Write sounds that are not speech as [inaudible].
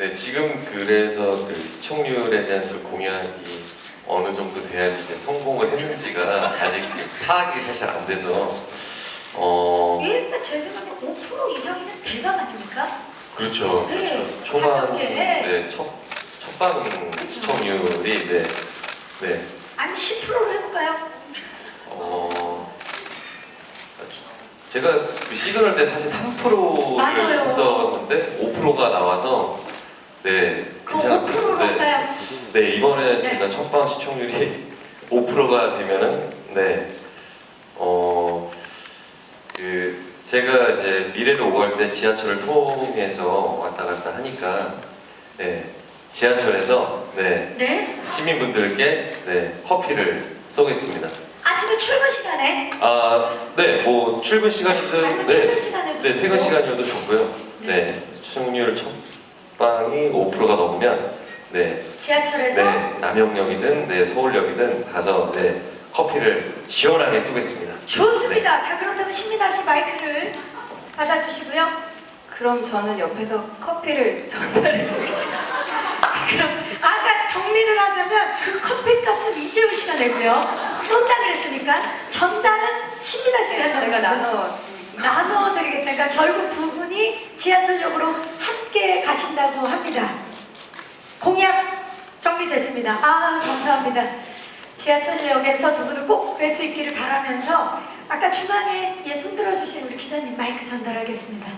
네, 지금 그래서 그 시청률에 대한 그 공약이 어느 정도 돼야지 이제 성공을 했는지가 아직 이제 파악이 사실 안 돼서 어 일단 제 생각에 5% 이상이면 대박 아닙니까? 그렇죠, 네, 그렇죠. 초반 가볍게. 네 첫 첫방 시청률이 네, 네, 아니 10%로 해볼까요? 어 제가 그 시그널 때 사실 3%를 맞아요. 했었는데 5%가 나와서 네. 5%로 네. 네 이번에 네. 제가 첫방 시청률이 [laughs] 5%가 되면은 네 어 그 제가 이제 미래도 오갈 때 지하철을 통해서 왔다 갔다 하니까 네 지하철에서 네 네. 시민분들께 네 커피를 쏘겠습니다. 아침에 출근 시간에 아 네 뭐 출근 시간이든 아니면 네 퇴근 시간에도 네, 퇴근. 시간이어도 좋고요. 네, 시청률 첫 방이 5%가 넘으면 네, 지하철에서 네, 남영역이든 네, 서울역이든 가서 네, 커피를 시원하게 쏘겠습니다. 좋습니다. 자 그렇다면 신민아 씨 마이크를 받아주시고요. 그럼 저는 옆에서 커피를 전달해 드리겠습니다. [laughs] 그럼 아까 정리를 하자면 그 커피 값은 이재훈 씨가 내고요. 쏜다 그랬으니까 전자는 신민아 씨가 제가 나눠 나눠드리겠다. 그러니까 결국 두 분이 지하철역으로 함께 가신다고 합니다. 공약 정리됐습니다. 아 감사합니다. 지하철역에서 두 분을 꼭 뵐 수 있기를 바라면서 아까 중앙에 예, 손들어주신 우리 기사님 마이크 전달하겠습니다.